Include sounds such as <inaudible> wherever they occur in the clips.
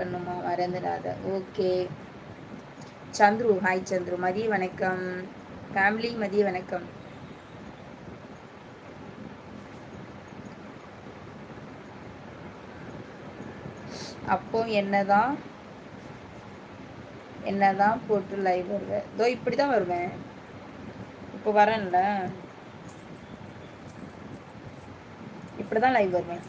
பண்ணுமா? மறந்துடாத. Okay. Chandru hi Chandru. மதிய வணக்கம். ஃபேமிலி மதிய வணக்கம். அப்போ என்னதான்? என்னதான் போட்டு லைவ் வருவேன் இதோ இப்படி தான் வருவேன் இப்போ வரேன்ல. இப்படி தான் லைவ் வருவேன்.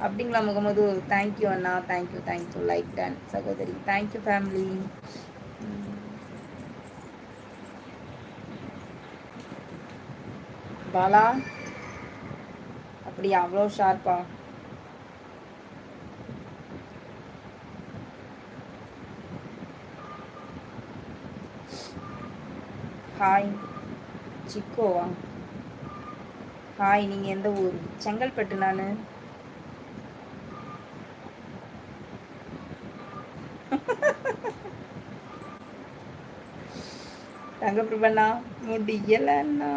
அப்படிங்களா Mohammed thank you Anna thank you thank you like done சகோதரி தேங்க்யூ ஃபேமிலி பாலா அப்படியா? அவ்வளோ ஷார்ப்பா ஹாய் சிக்கோவா ஹாய் நீங்கள் எந்த ஊர்? செங்கல்பட்டு நான். தங்கப்பிரபண்ணா முடியலண்ணா.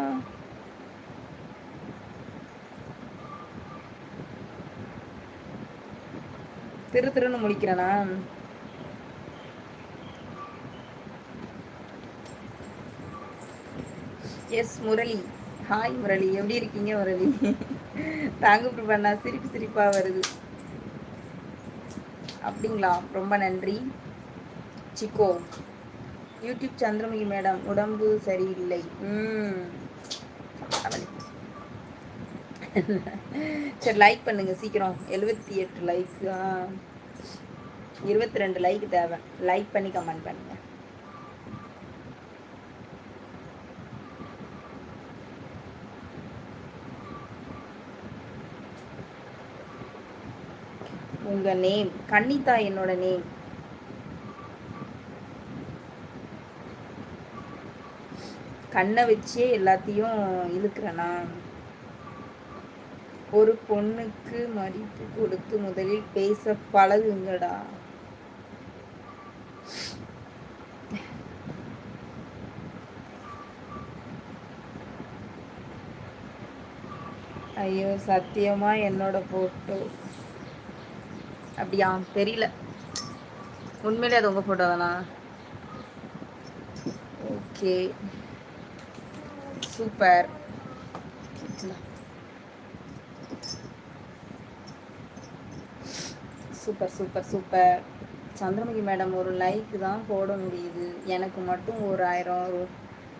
திரு திருன்னு முடிக்கிறேனா எஸ் முரளி. ஹாய் முரளி. எப்படி இருக்கீங்க முரளி? தாங்க பண்ணா சிரிப்பு சிரிப்பா வருது. அப்படிங்களா? ரொம்ப நன்றி. சிக்கோ யூடியூப் சந்திரமுகி மேடம் உடம்பு சரியில்லை. ம். சரி லைக் பண்ணுங்க. சீக்கிரம். எழுபத்தி எட்டு லைக் இருபத்தி ரெண்டு லைக் தேவை. லைக் பண்ணி கமெண்ட் பண்ணுங்கள் உங்க நேம் கன்னிதா என்னோட நேம் கண்ணை வச்சே எல்லாத்தையும் இழுக்கிறனா? ஒரு பொண்ணுக்கு மதிப்பு கொடுத்து முதலில் பேச பழகுங்கடா. ஐயோ சத்தியமா என்னோட போட்டோ அப்படியா? தெரியல. உண்மையிலே அது உங்க போட்டோ தானா? Okay super super super super Chandramukhi madam ஒரு லைக் தான் போட முடியுது. எனக்கு மட்டும் ஒரு ஆயிரம்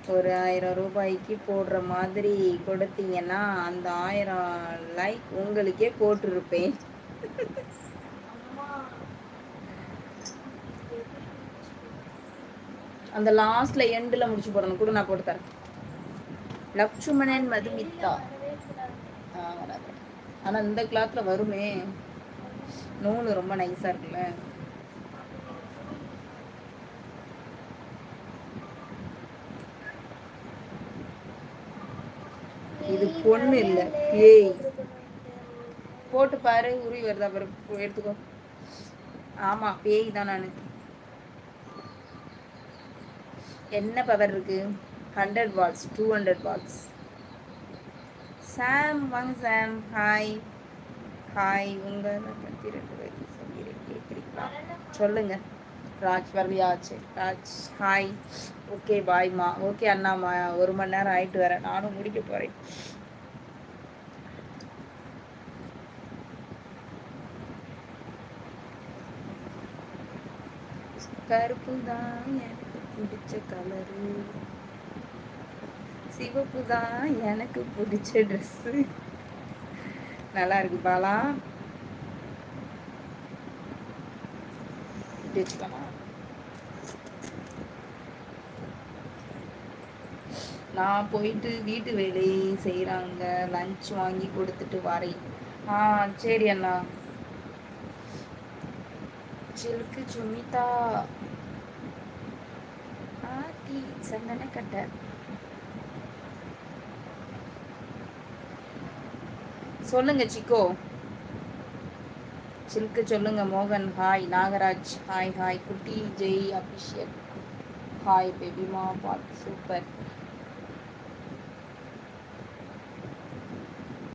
ஒரு ஆயிரம் ரூபாய்க்கு போடுற மாதிரி கொடுத்தீங்கன்னா அந்த ஆயிரம் லைக் உங்களுக்கே போட்டிருப்பேன். <laughs> அந்த லாஸ்ட்ல எண்டில் முடிச்சு போடணும். கூட நான் போட்டு தரேன். லக்ஷ்மணன் மதுமித்தா. ஆனால் இந்த கிளாத்ல வருமே. நூல் ரொம்ப நைஸாக இருக்குல்ல. இது பொண்ணு இல்ல. ஏய். போட்டு பாரு. உருவி வருதா பாரு. எடுத்துக்கோ. ஆமா பேய் தான் நான். என்ன பவர் இருக்கு? Hundred watts two hundred watts Sam வாங்க சாம் ஹாய் ஹாய் உங்கள் பற்றி ரெண்டு பேரும் சொல்லிடுறேன் கேட்குறீங்களா? சொல்லுங்க. ராஜ் வரலையாச்சு. ராஜ் ஹாய் ஓகே பாய்மா ஓகே அண்ணாமா ஒரு மணி நேரம் ஆயிட்டு வரேன் நானும் முடிக்க போகிறேன் கருப்பு தான் பிடிச்ச கலரு சிவப்பு தான் எனக்கு பிடிச்ச ட்ரெஸ்ஸு நல்லா இருக்கு பாலா. நான் போயிட்டு வீட்டு வேலை செய்கிறாங்க லஞ்ச் வாங்கி கொடுத்துட்டு வரேன். ஆ சரி அண்ணா. சிலுக்கு சுமிதா ஆர்டி சந்தனக்கட்டை சொல்லுங்க சிக்கோ. சில்க்கு சொல்லுங்க மோகன். ஹாய் நாகராஜ். ஹாய் ஹாய் குட்டி ஜெய் அபிஷேக். ஹாய் பேபிமா பாத் சூப்பர்